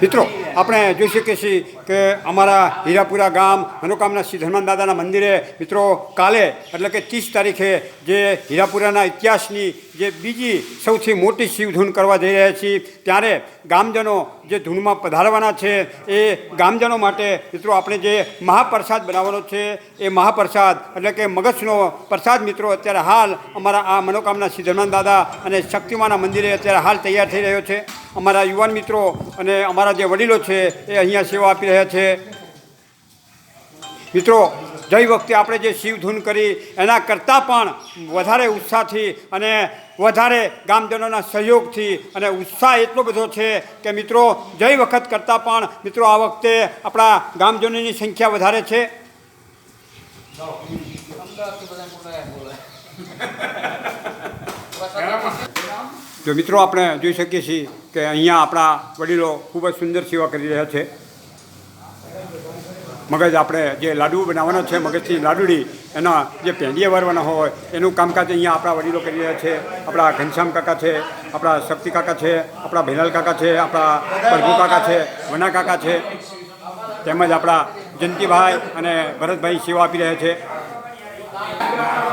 મિત્રો, આપણે જોઈ શકીએ છીએ કે અમારા હીરાપુરા ગામ, મનોકામના શ્રી હનુમાન દાદાના મંદિરે, મિત્રો, કાલે, એટલે કે ત્રીસ તારીખે જે હીરાપુરાના ઇતિહાસની જે બીજી સૌથી મોટી શિવધૂન કરવા જઈ રહ્યા છીએ, ત્યારે ગામજનો જે ધૂનમાં પધારવાના છે, એ ગામજનો માટે, મિત્રો, આપણે જે મહાપ્રસાદ બનાવવાનો છે, એ મહાપ્રસાદ, એટલે કે મગજનો પ્રસાદ, મિત્રો, અત્યારે હાલ અમારા આ મનોકામના હનુમાન દાદા અને શક્તિમાના મંદિરે અત્યારે હાલ તૈયાર થઈ રહ્યો છે. અમારા યુવાન મિત્રો અને અમારા જે વડીલો છે, એ અહીંયા સેવા આપી રહ્યા છે. મિત્રો ગઈ વખતે આપણે જે શિવધૂન કરી, એના કરતાં પણ વધારે ઉત્સાહથી અને વધારે ગામજનોના સહયોગથી અને ઉત્સાહ એટલો બધો છે કે મિત્રો જઈ વખત કરતાં પણ મિત્રો, આ વખતે આપણા ગામજનોની સંખ્યા વધારે છે. જો મિત્રો, આપણે જોઈ શકીએ છીએ કે અહીંયા આપણા વડીલો ખૂબ જ સુંદર સેવા કરી રહ્યા છે. મગજ આપણે જે લાડુ બનાવવાના છે, મગજથી લાડુડી, એના જે પેંડીએ વારવાના હોય, એનું કામકાજ અહીંયા આપણા વડીલો કરી રહ્યા છે, આપણા ઘનશ્યામ કાકા છે, આપણા શક્તિ કાકા છે, આપણા ભેલાલ કાકા છે, આપણા પ્રભુ કાકા છે, વના કાકા છે, તેમજ આપણા જયંતિભાઈ અને ભરતભાઈ સેવા આપી રહ્યા છે.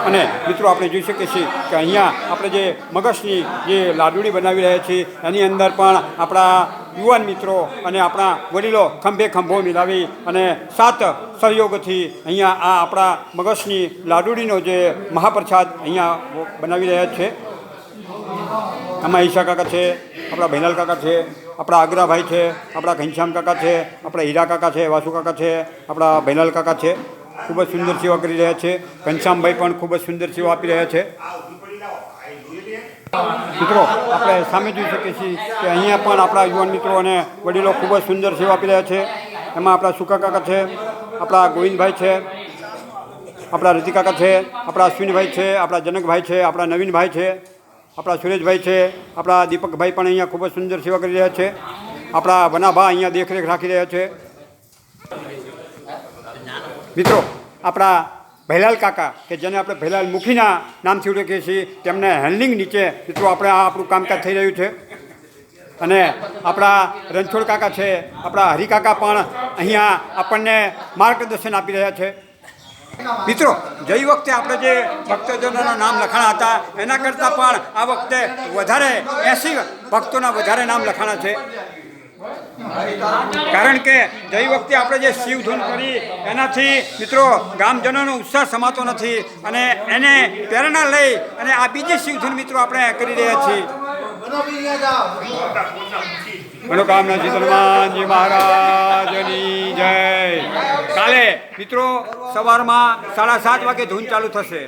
અને મિત્રો, આપણે જોઈ શકીએ છીએ કે અહીંયા આપણે જે મગજની જે લાડુડી બનાવી રહ્યા છીએ, એની અંદર પણ આપણા યુવાન મિત્રો અને આપણા વડીલો ખંભે ખંભો મિલાવી અને સાત સહયોગથી અહીંયા આ આપણા મગજની લાડુડીનો જે મહાપ્રસાદ અહીંયા બનાવી રહ્યા છે. આમાં ઈશા કાકા છે, આપણા ભૈલાલ કાકા છે, આપણા આગ્રાભાઈ છે, આપણા ઘનશ્યામ કાકા છે, આપણા હીરા કાકા છે, વાસુ કાકા છે, આપણા ભૈલાલ કાકા છે. ખૂબ જ સુંદર સેવા કરી રહ્યા છે. ઘનશ્યામભાઈ પણ ખૂબ જ સુંદર સેવા આપી રહ્યા છે. મિત્રો, આપણે સામે જોઈ શકીએ છીએ કે અહીંયા પણ આપણા યુવાન મિત્રો અને વડીલો ખૂબ જ સુંદર સેવા આપી રહ્યા છે. એમાં આપણા સુકા કાકા છે, આપણા ગોવિંદભાઈ છે, આપણા રતિકાકા છે, આપણા અશ્વિનભાઈ છે, આપણા જનકભાઈ છે, આપણા નવીનભાઈ છે, આપણા સુરેશભાઈ છે, આપણા દીપકભાઈ પણ અહીંયા ખૂબ જ સુંદર સેવા કરી રહ્યા છે. આપણા વનાભા અહીંયા દેખરેખ રાખી રહ્યા છે. મિત્રો, આપણા ભૈલાલ કાકા, કે જેને આપણે ભૈલાલ મુખીના નામથી ઓળખીએ છીએ, તેમને હેન્ડલિંગ નીચે મિત્રો આપણે આ આપણું કામકાજ થઈ રહ્યું છે. અને આપણા રણછોડ કાકા છે, આપણા હરિકાકા પણ અહીંયા આપણને માર્ગદર્શન આપી રહ્યા છે. મિત્રો, જઈ વખતે આપણે જે ભક્તજનોના નામ લખાણા હતા, એના કરતાં પણ આ વખતે વધારે એસી ભક્તોના વધારે નામ લખાણા છે. કારણ કે જઈ વખતે આપણે જે શિવધૂન કરી, એનાથી મિત્રો ગામજનોનો ઉત્સાહ સમાતો નથી અને એને પ્રેરણા લઈ અને આ બીજી શિવધૂન મિત્રો આપણે કરી રહ્યા છીએ. મનોકામના શ્રી હનુમાનજી મહારાજની જય. કાલે મિત્રો સવારમાં સાડા સાત વાગે ધૂન ચાલુ થશે.